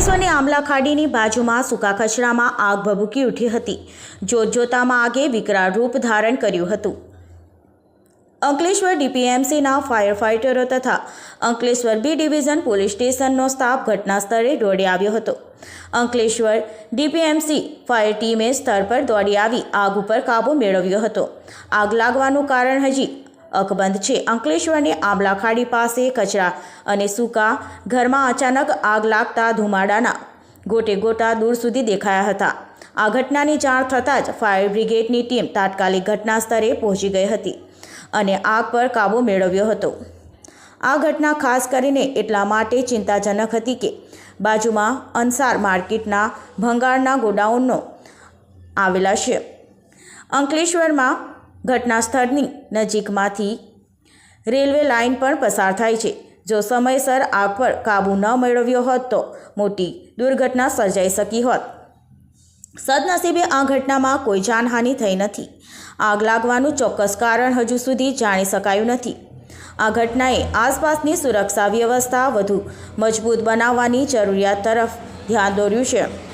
અંકલેશ્વરની આંબલા ખાડીની બાજુમાં સૂકા કચરામાં આગ ભભૂકી ઉઠી હતી. જોતજોતામાં આગે વિકરાળ રૂપ ધારણ કર્યું હતું. અંકલેશ્વર ડીપીએમસીના ફાયર ફાઇટરો તથા અંકલેશ્વર બી ડિવિઝન પોલીસ સ્ટેશનનો સ્ટાફ ઘટના સ્થળે દોડી આવ્યો હતો. અંકલેશ્વર ડીપીએમસી ફાયર ટીમે સ્થળ પર દોડી આવી આગ ઉપર કાબૂ મેળવ્યો હતો. આગ લાગવાનું કારણ હજી અકબંધ છે. અંકલેશ્વરની આંબલા ખાડી પાસે કચરા અને સૂકા ઘરમાં અચાનક આગ લાગતા ધુમાડાના ગોટે ગોટા દૂર સુધી દેખાયા હતા. આ ઘટનાની જાણ થતાં જ ફાયર બ્રિગેડની ટીમ તાત્કાલિક ઘટના સ્થળે પહોંચી ગઈ હતી અને આગ પર કાબૂ મેળવ્યો હતો. આ ઘટના ખાસ કરીને એટલા માટે ચિંતાજનક હતી કે બાજુમાં અંસાર માર્કેટના ભંગારના ગોડાઉનનો આવેલા છે. અંકલેશ્વરમાં ઘટના સ્થળની નજીકમાંથી રેલવે લાઇન પણ પસાર થાય છે. જો સમયસર આગ પર કાબૂ ન મેળવ્યો હોત તો મોટી દુર્ઘટના સર્જાઈ શકી હોત. સદનસીબે આ ઘટનામાં કોઈ જાનહાનિ થઈ નથી. આગ લાગવાનું ચોક્કસ કારણ હજુ સુધી જાણી શકાયું નથી. આ ઘટનાએ આસપાસની સુરક્ષા વ્યવસ્થા વધુ મજબૂત બનાવવાની જરૂરિયાત તરફ ધ્યાન દોર્યું છે.